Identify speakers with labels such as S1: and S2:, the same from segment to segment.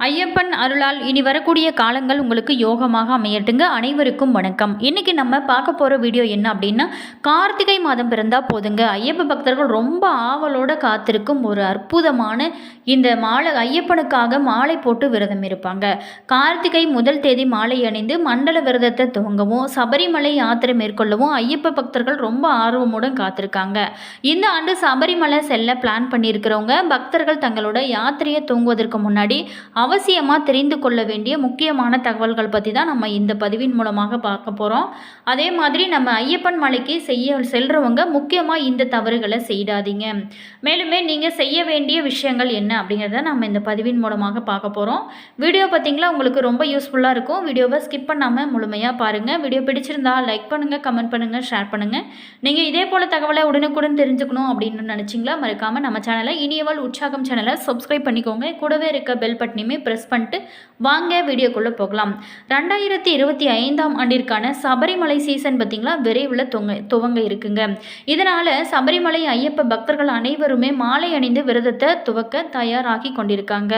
S1: ஐயப்பன் அருளால் இனி வரக்கூடிய காலங்கள் உங்களுக்கு யோகமாக அமையட்டுங்க. அனைவருக்கும் வணக்கம். இன்னைக்கு நம்ம பார்க்க போகிற வீடியோ என்ன அப்படின்னா கார்த்திகை மாதம் பிறந்தால் போதுங்க. ஐயப்ப பக்தர்கள் ரொம்ப ஆவலோடு காத்திருக்கும் ஒரு அற்புதமான இந்த மாலை ஐயப்பனுக்காக மாலை போட்டு விரதம் இருப்பாங்க. கார்த்திகை முதல் தேதி மாலை அணிந்து மண்டல விரதத்தை துவங்கவும். சபரிமலை யாத்திரை மேற்கொள்ளவும். ஐயப்ப பக்தர்கள் ரொம்ப ஆர்வமுடன் காத்திருக்காங்க. இந்த ஆண்டு சபரிமலை செல்ல பிளான் பண்ணியிருக்கிறவங்க பக்தர்கள் தங்களோட யாத்திரையை துவங்குவதற்கு முன்னாடி அவசியமாக தெரிந்து கொள்ள வேண்டிய முக்கியமான தகவல்கள் பற்றி தான் நம்ம இந்த பதிவின் மூலமாக பார்க்க போகிறோம் அதே மாதிரி நம்ம ஐயப்பன் மலைக்கு செய்ய செல்கிறவங்க முக்கியமாக இந்த தவறுகளை செய்யாதீங்க மேலுமே நீங்கள் செய்ய வேண்டிய விஷயங்கள் என்ன அப்படிங்கிறத நம்ம இந்த பதிவின் மூலமாக பார்க்க போகிறோம் வீடியோ பார்த்தீங்களா உங்களுக்கு ரொம்ப யூஸ்ஃபுல்லாக இருக்கும். வீடியோவை ஸ்கிப் பண்ணாமல் முழுமையாக பாருங்கள் வீடியோ பிடிச்சிருந்தா லைக் பண்ணுங்கள் கமெண்ட் பண்ணுங்கள் ஷேர் பண்ணுங்கள் நீங்கள் இதே போல் தகவலை உடனுக்குடன் தெரிஞ்சுக்கணும் அப்படின்னு நினச்சிங்களா? மறக்காமல் நம்ம சேனலை இனியவள் உற்சாகம் சேனலை சப்ஸ்கிரைப் பண்ணிக்கோங்க. கூடவே இருக்க பெல் பட்டனையுமே ப்ரெஸ் பண்ணிட்டு வாங்க வீடியோக்குள்ளே போகலாம். ரெண்டாயிரத்தி இருபத்தி ஐந்தாம் ஆண்டிற்கான சபரிமலை சீசன் பார்த்திங்களா? விரைவில் தொங்க துவங்க இருக்குங்க. இதனால் சபரிமலை ஐயப்ப பக்தர்கள் அனைவருமே மாலை அணிந்து விரதத்தை துவக்க தயாராகி கொண்டிருக்காங்க.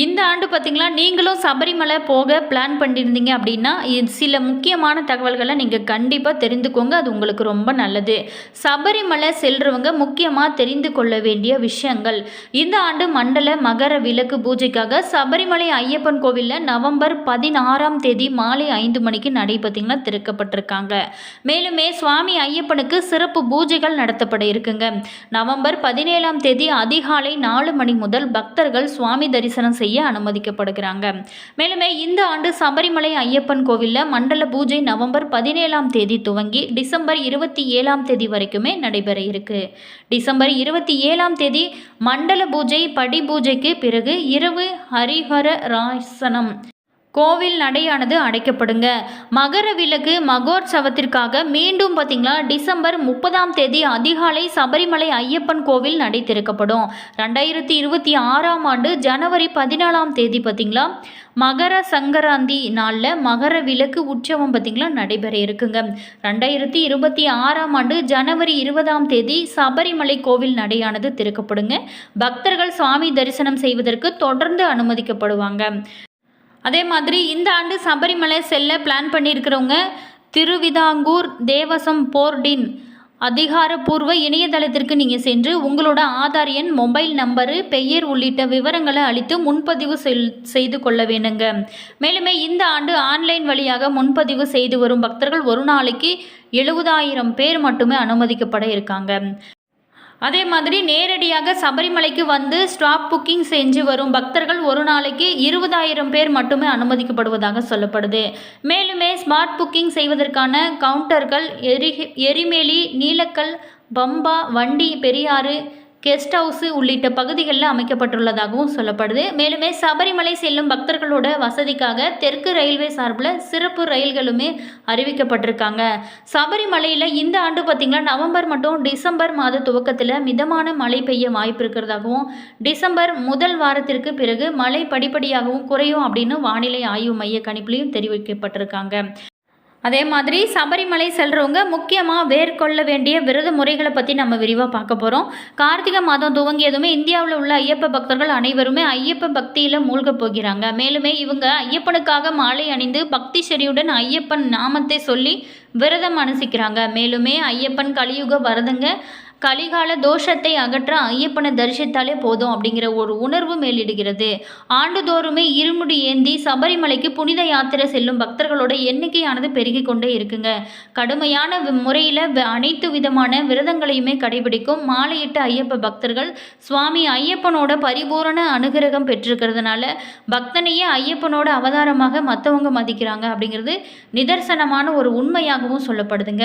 S1: இந்த ஆண்டு பார்த்திங்களா நீங்களும் சபரிமலை போக பிளான் பண்ணியிருந்தீங்க அப்படின்னா சில முக்கியமான தகவல்களை நீங்கள் கண்டிப்பாக தெரிந்துக்கோங்க அது உங்களுக்கு ரொம்ப நல்லது. சபரிமலை செல்றவங்க முக்கியமாக தெரிந்து கொள்ள வேண்டிய விஷயங்கள். இந்த ஆண்டு மண்டல மகர விளக்கு பூஜைக்காக சபரிமலை ஐயப்பன் கோவிலில் நவம்பர் பதினாறாம் தேதி மாலை ஐந்து மணிக்கு நடை பார்த்திங்கன்னா திறக்கப்பட்டிருக்காங்க. மேலுமே சுவாமி ஐயப்பனுக்கு சிறப்பு பூஜைகள் நடத்தப்பட இருக்குங்க. நவம்பர் பதினேழாம் தேதி அதிகாலை நாலு மணி முதல் பக்தர்கள் சுவாமி தரிசனம் செய்ய அனுமதிக்கப்படுகிறாங்க. மேலுமே இந்த ஆண்டு சபரிமலை ஐயப்பன் கோவிலில் மண்டல பூஜை நவம்பர் பதினேழாம் தேதி துவங்கி டிசம்பர் இருபத்தி ஏழாம் தேதி வரைக்குமே நடைபெற இருக்கு. டிசம்பர் இருபத்தி ஏழாம் தேதி மண்டல பூஜை படி பூஜைக்கு பிறகு இரவு ஹரிஹர ராசனம். கோவில் நடையானது அடைக்கப்படுங்க. மகர விளக்கு மகோற்சவத்திற்காக மீண்டும் பார்த்திங்களா? டிசம்பர் முப்பதாம் தேதி அதிகாலை சபரிமலை ஐயப்பன் கோவில் நடை திறக்கப்படும் ரெண்டாயிரத்தி இருபத்தி ஆறாம் ஆண்டு ஜனவரி பதினாலாம் தேதி பார்த்திங்களா? மகர சங்கராந்தி நாளில் மகர விளக்கு உற்சவம் பார்த்திங்களா? நடைபெற இருக்குங்க. ரெண்டாயிரத்தி இருபத்தி ஆறாம் ஆண்டு ஜனவரி இருபதாம் தேதி சபரிமலை கோவில் நடையானது திறக்கப்படுங்க. பக்தர்கள் சுவாமி தரிசனம் செய்வதற்கு தொடர்ந்து அனுமதிக்கப்படுவாங்க. அதே மாதிரி இந்த ஆண்டு சபரிமலை செல்ல பிளான் பண்ணியிருக்கிறவங்க திருவிதாங்கூர் தேவசம் போர்டின் அதிகாரப்பூர்வ இணையதளத்திற்கு நீங்கள் சென்று உங்களோட ஆதார் எண் மொபைல் நம்பரு பெயர் உள்ளிட்ட விவரங்களை அளித்து முன்பதிவு செல் செய்து கொள்ள வேணுங்க. மேலுமே இந்த ஆண்டு ஆன்லைன் வழியாக முன்பதிவு செய்து வரும் பக்தர்கள் ஒரு நாளைக்கு எழுபதாயிரம் பேர் மட்டுமே அனுமதிக்கப்பட இருக்காங்க. அதே மாதிரி நேரடியாக சபரிமலைக்கு வந்து ஸ்டாப் புக்கிங் செஞ்சு வரும் பக்தர்கள் ஒரு நாளைக்கு இருபதாயிரம் பேர் மட்டுமே அனுமதிக்கப்படுவதாக சொல்லப்படுது. மேலுமே ஸ்மார்ட் புக்கிங் செய்வதற்கான கவுண்டர்கள் எரி எரிமேலி நீலக்கல் பம்பா வண்டி பெரியாறு கெஸ்ட் ஹவுஸு உள்ளிட்ட பகுதிகளில் அமைக்கப்பட்டுள்ளதாகவும் சொல்லப்படுது. மேலுமே சபரிமலை செல்லும் பக்தர்களோட வசதிக்காக தெற்கு ரயில்வே சார்பில் சிறப்பு ரயில்களுமே அறிவிக்கப்பட்டிருக்காங்க. சபரிமலையில் இந்த ஆண்டு பார்த்திங்கன்னா நவம்பர் மற்றும் டிசம்பர் மாத துவக்கத்தில் மிதமான மழை பெய்ய வாய்ப்பு இருக்கிறதாகவும் டிசம்பர் முதல் வாரத்திற்கு பிறகு மழை படிப்படியாகவும் குறையும் அப்படின்னு வானிலை ஆய்வு மைய கணிப்புலையும் தெரிவிக்கப்பட்டிருக்காங்க. அதே மாதிரி சபரிமலை செல்றவங்க முக்கியமாக மேற்கொள்ள வேண்டிய விரத முறைகளை பற்றி நம்ம விரிவாக பார்க்க போகிறோம் கார்த்திகை மாதம் துவங்கியதுமே இந்தியாவில் உள்ள ஐயப்ப பக்தர்கள் அனைவருமே ஐயப்ப பக்தியில் மூழ்கப் போகிறாங்க. மேலுமே இவங்க ஐயப்பனுக்காக மாலை அணிந்து பக்தி செடியுடன் ஐயப்பன் நாமத்தை சொல்லி விரதம் அனுசிக்கிறாங்க. மேலுமே ஐயப்பன் கலியுக வரதுங்க கலிகால தோஷத்தை அகற்ற ஐயப்பனை தரிசித்தாலே போதும் அப்படிங்கிற ஒரு உணர்வு மேலிடுகிறது. ஆண்டுதோறுமே இருமுடி ஏந்தி சபரிமலைக்கு புனித யாத்திரை செல்லும் பக்தர்களோட எண்ணிக்கையானது பெருகி கொண்டே இருக்குங்க. கடுமையான முறையில் அனைத்து விதமான விரதங்களையுமே கடைபிடிக்கும் மாலையிட்ட ஐயப்ப பக்தர்கள் சுவாமி ஐயப்பனோட பரிபூரண அனுகிரகம் பெற்றிருக்கிறதுனால பக்தனையே ஐயப்பனோட அவதாரமாக மற்றவங்க மதிக்கிறாங்க அப்படிங்கிறது நிதர்சனமான ஒரு உண்மையாகவும் சொல்லப்படுதுங்க.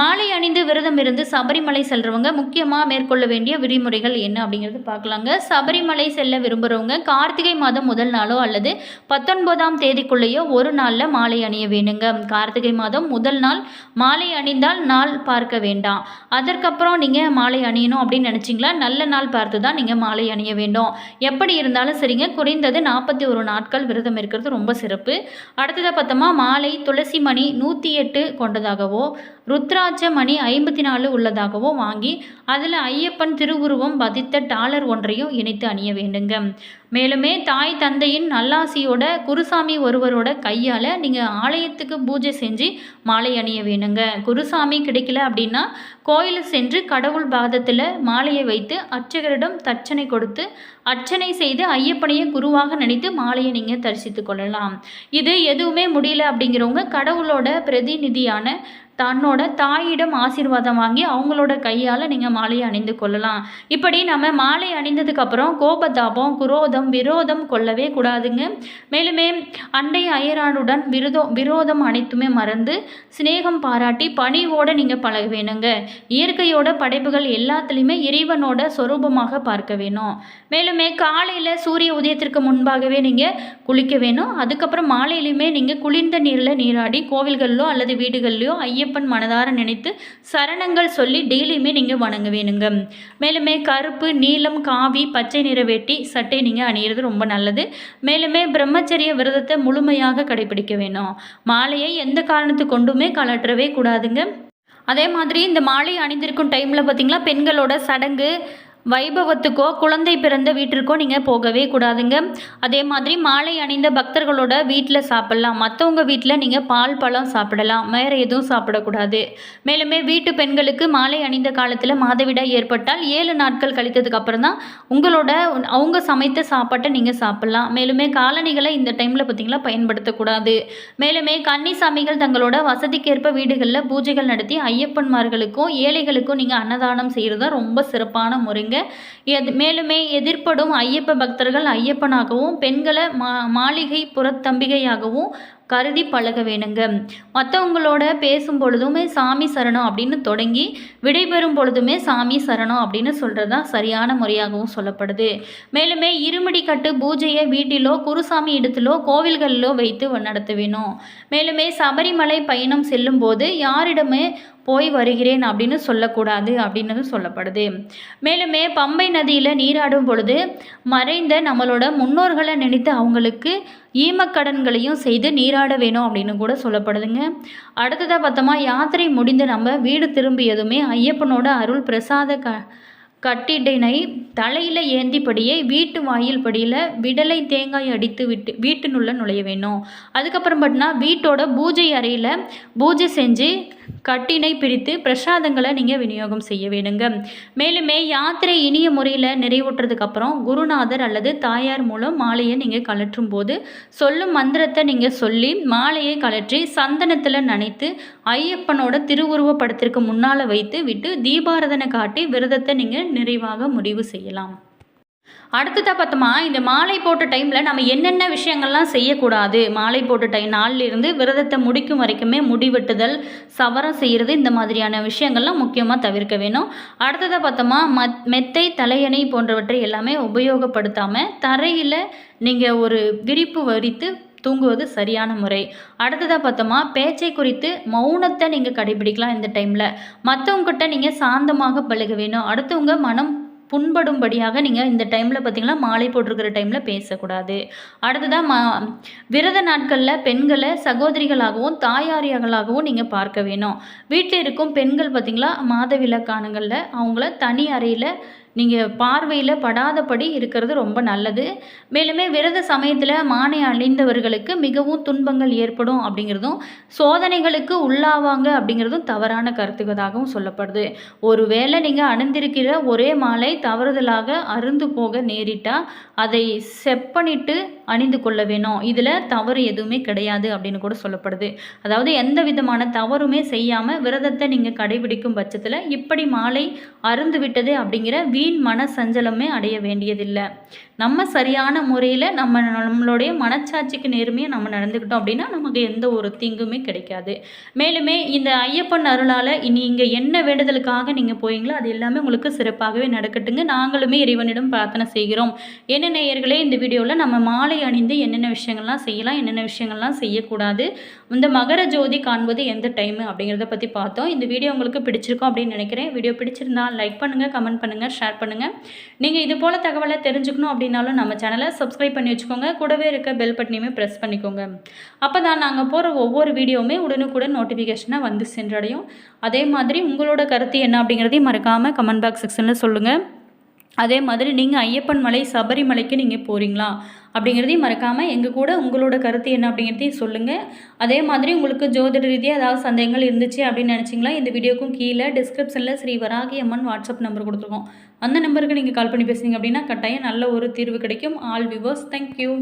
S1: மாலை அணிந்து விரதம் இருந்து சபரிமலை செல்றவங்க முக்கியமாக மேற்கொள்ள வேண்டிய விதிமுறைகள் என்ன அப்படிங்கிறது பார்க்கலாங்க. சபரிமலை செல்ல விரும்புகிறவங்க கார்த்திகை மாதம் முதல் நாளோ அல்லது பத்தொன்பதாம் தேதிக்குள்ளேயோ ஒரு நாளில் மாலை அணிய வேணுங்க. கார்த்திகை மாதம் முதல் நாள் மாலை அணிந்தால் நாள் பார்க்க வேண்டாம். அதற்கப்புறம் நீங்கள் மாலை அணியணும் அப்படின்னு நினச்சிங்களா? நல்ல நாள் பார்த்து தான் நீங்கள் மாலை அணிய வேண்டும். எப்படி இருந்தாலும் சரிங்க. குறைந்தது நாற்பத்தி ஒரு நாட்கள் விரதம் இருக்கிறது ரொம்ப சிறப்பு. அடுத்ததாக பார்த்தோமா? மாலை துளசி மணி நூற்றி எட்டு கொண்டதாகவோ ருத்ராட்ச மணி ஐம்பத்தி நாலு உள்ளதாகவும் வாங்கி அதில் ஐயப்பன் திருவுருவம் பதித்த டாலர் ஒன்றையும் இணைத்து அணிய வேண்டுங்க. மேலுமே தாய் தந்தையின் நல்லாசியோட குருசாமி ஒருவரோட கையால் நீங்கள் ஆலயத்துக்கு பூஜை செஞ்சு மாலை அணிய வேணுங்க. குருசாமி கிடைக்கல அப்படின்னா கோயில் சென்று கடவுள் பாதத்தில் மாலையை வைத்து அர்ச்சகரிடம் தட்சணை கொடுத்து அர்ச்சனை செய்து ஐயப்பனையே குருவாக நினைத்து மாலையை நீங்கள் தரிசித்து கொள்ளலாம். இது எதுவுமே முடியல அப்படிங்கிறவங்க கடவுளோட பிரதிநிதியான தன்னோட தாயிடம் ஆசீர்வாதம் வாங்கி அவங்களோட கையால் நீங்கள் மாலையை அணிந்து கொள்ளலாம். இப்படி நம்ம மாலை அணிந்ததுக்கப்புறம் கோபதாபம் குரோதம் விரோதம் கொள்ளவே கூடாதுங்க. மேலுமே அண்டை அயரானுடன் விரோதோ விரோதம் அனைத்துமே மறந்து சிநேகம் பாராட்டி பணிவோடு நீங்கள் பழக வேணுங்க இயற்கையோட படைப்புகள் எல்லாத்துலேயுமே இறைவனோட சொரூபமாக பார்க்க வேணும். மேலுமே காலையில் சூரிய உதயத்திற்கு முன்பாகவே நீங்கள் குளிக்க வேணும். அதுக்கப்புறம் மாலையிலையுமே நீங்கள் குளிர்ந்த நீரில் நீராடி கோவில்களிலோ அல்லது வீடுகள்லையோ ஐயப்பன் மனதார நினைத்து சரணங்கள் சொல்லி டெய்லியுமே நீங்கள் வணங்க வேணுங்க மேலுமே கருப்பு நீலம் காவி பச்சை நிற வேட்டி சட்டை நீங்கள் அணியிறது ரொம்ப நல்லது. மேலுமே பிரம்மச்சரிய விரதத்தை முழுமையாக கடைபிடிக்க வேணும். மாலையை எந்த காரணத்து கொண்டுமே கலற்றவே கூடாதுங்க. அதே மாதிரி இந்த மாலை அணிந்திருக்கும் டைமில் பார்த்திங்களா பெண்களோட சடங்கு வைபவத்துக்கோ குழந்தை பிறந்த வீட்டிற்கோ நீங்கள் போகவே கூடாதுங்க. அதே மாதிரி மாலை அணிந்த பக்தர்களோட வீட்டில் சாப்பிட்லாம். மற்றவங்க வீட்டில் நீங்கள் பால் பழம் சாப்பிடலாம். வேறு எதுவும் சாப்பிடக்கூடாது. மேலுமே வீட்டு பெண்களுக்கு மாலை அணிந்த காலத்தில் மாதவிடாய் ஏற்பட்டால் ஏழு நாட்கள் கழித்ததுக்கு அப்புறம் தான் உங்களோட அவங்க சமைத்த சாப்பாட்டை நீங்கள் சாப்பிட்லாம். மேலுமே காலணிகளை இந்த டைமில் பார்த்திங்களா பயன்படுத்தக்கூடாது. மேலுமே கன்னிசாமிகள் தங்களோட வசதிக்கேற்ப வீடுகளில் பூஜைகள் நடத்தி ஐயப்பன்மார்களுக்கும் ஏழைகளுக்கும் நீங்கள் அன்னதானம் செய்கிறது தான் ரொம்ப சிறப்பான முறைங்க. எது மேலுமே எதிர்ப்படும் ஐயப்ப பக்தர்கள் ஐயப்பனாகவும் பெண்களை மா மாளிகை புறத்தம்பிகையாகவும் கருதி பழக வேணுங்க. மற்றவங்களோட பேசும் பொழுதுமே சாமி சரணம் அப்படின்னு தொடங்கி விடைபெறும் பொழுதுமே சாமி சரணம் அப்படின்னு சொல்கிறது தான் சரியான முறையாகவும் சொல்லப்படுது. மேலுமே இருமுடி கட்டு பூஜையை வீட்டிலோ குருசாமி இடத்திலோ கோவில்களிலோ வைத்து நடத்த வேணும் மேலுமே சபரிமலை பயணம் செல்லும்போது யாரிடமே போய் வருகிறேன் அப்படின்னு சொல்லக்கூடாது அப்படின்னு சொல்லப்படுது. மேலுமே பம்பை நதியில் நீராடும் பொழுது மறைந்த நம்மளோட முன்னோர்களை நினைத்து அவங்களுக்கு ஈமக்கடன்களையும் செய்து நீராட வேணும் அப்படின்னு கூட சொல்லப்படுதுங்க. அடுத்ததாக பார்த்தோமா யாத்திரை முடிந்து நம்ம வீடு திரும்பியதுமே ஐயப்பனோட அருள் பிரசாத க கட்டிடனை தலையில் ஏந்திப்படியே வீட்டு வாயில் படியில் விடலை தேங்காய் அடித்து விட்டு வீட்டினுள்ள நுழைய வேணும். அதுக்கப்புறம் பார்த்தீங்கன்னா வீட்டோட பூஜை அறையில் பூஜை செஞ்சு கட்டினை பிரித்து பிரசாதங்களை நீங்கள் விநியோகம் செய்ய வேணுங்க. மேலுமே யாத்திரை இனிய முறையில் நிறைவுற்றதுக்கப்புறம் குருநாதர் அல்லது தாயார் மூலம் மாலையை நீங்கள் கலற்றும் போது சொல்லும் மந்திரத்தை நீங்கள் சொல்லி மாலையை கலற்றி சந்தனத்தில் நனைத்து ஐயப்பனோட திருவுருவப்படத்திற்கு முன்னால் வைத்து விட்டு தீபாரதனை காட்டி விரதத்தை நீங்கள் நிறைவாக முடிவு செய்யலாம். அடுத்ததாக பார்த்தோமா இந்த மாலை போட்ட டைமில் நம்ம என்னென்ன விஷயங்கள்லாம் செய்யக்கூடாது? மாலை போட்ட டைம் நாள்லேருந்து விரதத்தை முடிக்கும் வரைக்குமே முடிவெட்டுதல் சவரம் செய்கிறது இந்த மாதிரியான விஷயங்கள்லாம் முக்கியமாக தவிர்க்க வேணும். அடுத்ததாக பார்த்தோமா மத் மெத்தை தலையணை போன்றவற்றை எல்லாமே உபயோகப்படுத்தாமல் தரையில் நீங்கள் ஒரு விரிப்பு வரித்து தூங்குவது சரியான முறை. அடுத்ததாக பார்த்தோமா பேச்சை குறித்து மௌனத்தை நீங்கள் கடைபிடிக்கலாம் இந்த டைமில். மற்றவங்ககிட்ட நீங்கள் சாந்தமாக பழக வேணும். அடுத்தவங்க மனம் புண்படும்படியாக நீங்கள் இந்த டைமில் பார்த்தீங்கன்னா மாலை போட்டிருக்கிற டைமில் பேசக்கூடாது. அடுத்ததாக மா விரத நாட்களில் பெண்களை சகோதரிகளாகவும் தாயாரியார்களாகவும் நீங்கள் பார்க்க வேணும். வீட்டில் இருக்கும் பெண்கள் பார்த்திங்களா மாதவிலக்கானங்களில் அவங்கள தனி அறையில் நீங்கள் பார்வையில் படாதபடி இருக்கிறது ரொம்ப நல்லது. மேலுமே விரத சமயத்தில் மானை அழிந்தவர்களுக்கு மிகவும் துன்பங்கள் ஏற்படும் அப்படிங்கிறதும் சோதனைகளுக்கு உள்ளாவாங்க அப்படிங்கிறதும் தவறான கருத்துக்களாகவும் சொல்லப்படுது. ஒருவேளை நீங்கள் அணிந்திருக்கிற ஒரே மாலை தவறுதலாக அருந்து போக நேரிட்டால் அதை செப்பனிட்டு அணிந்து கொள்ள வேணும். இதில் தவறு எதுவுமே கிடையாது அப்படின்னு கூட சொல்லப்படுது. அதாவது எந்த விதமான தவறுமே செய்யாமல் விரதத்தை நீங்கள் கடைபிடிக்கும் பட்சத்தில் இப்படி மாலை அருந்து விட்டது அப்படிங்கிற வீண் மன சஞ்சலமே அடைய வேண்டியதில்லை. நம்ம சரியான முறையில் நம்ம நம்மளுடைய மனச்சாட்சிக்கு நேர்மையாக நம்ம நடந்துக்கிட்டோம் அப்படின்னா நமக்கு எந்த ஒரு தீங்குமே கிடைக்காது. மேலுமே இந்த ஐயப்பன் அருளால் இனி இங்கே என்ன வேண்டுதலுக்காக நீங்கள் போயிங்களோ அது எல்லாமே உங்களுக்கு சிறப்பாகவே நடக்கட்டுங்க நாங்களுமே இறைவனிடம் பிரார்த்தனை செய்கிறோம். என்ன நேயர்களே இந்த வீடியோவில் நம்ம மாலை ஆடை அணிந்து என்னென்ன விஷயங்கள்லாம் செய்யலாம் என்னென்ன விஷயங்கள்லாம் செய்யக்கூடாது இந்த மகர ஜோதி காண்பது எந்த டைமு அப்படிங்கிறத பற்றி பார்த்தோம். இந்த வீடியோ உங்களுக்கு பிடிச்சிருக்கும் அப்படின்னு நினைக்கிறேன். வீடியோ பிடிச்சிருந்தா லைக் பண்ணுங்கள் கமெண்ட் பண்ணுங்கள் ஷேர் பண்ணுங்கள் நீங்கள் இது போல் தகவலை தெரிஞ்சுக்கணும் அப்படின்னாலும் நம்ம சேனலை சப்ஸ்கிரைப் பண்ணி வச்சுக்கோங்க. கூடவே இருக்க பெல் பட்டனையுமே ப்ரெஸ் பண்ணிக்கோங்க. அப்போ தான் நாங்கள் போகிற ஒவ்வொரு வீடியோவுமே உடனுக்குடன் நோட்டிஃபிகேஷனாக வந்து சென்றடையும். அதே மாதிரி உங்களோட கருத்து என்ன அப்படிங்கிறதையும் மறக்காமல் கமெண்ட் பாக்ஸ் செக்ஷனில் சொல்லுங்கள் அதே மாதிரி நீங்கள் ஐயப்பன் மலை சபரிமலைக்கு நீங்கள் போகிறீங்களா அப்படிங்கிறதையும் மறக்காமல் எங்கள் கூட உங்களோட கருத்து என்ன அப்படிங்கிறதையும் சொல்லுங்கள் அதே மாதிரி உங்களுக்கு ஜோதிட ரீதியாக ஏதாவது சந்தேகங்கள் இருந்துச்சு அப்படின்னு நினச்சிங்களா? இந்த வீடியோக்கும் கீழே டிஸ்கிரிப்ஷனில் ஸ்ரீ வராகி அம்மன் வாட்ஸ்அப் நம்பர் கொடுத்துருக்கோம். அந்த நம்பருக்கு நீங்கள் கால் பண்ணி பேசுனீங்க அப்படின்னா கட்டாயம் நல்ல ஒரு தீர்வு கிடைக்கும். All viewers thank you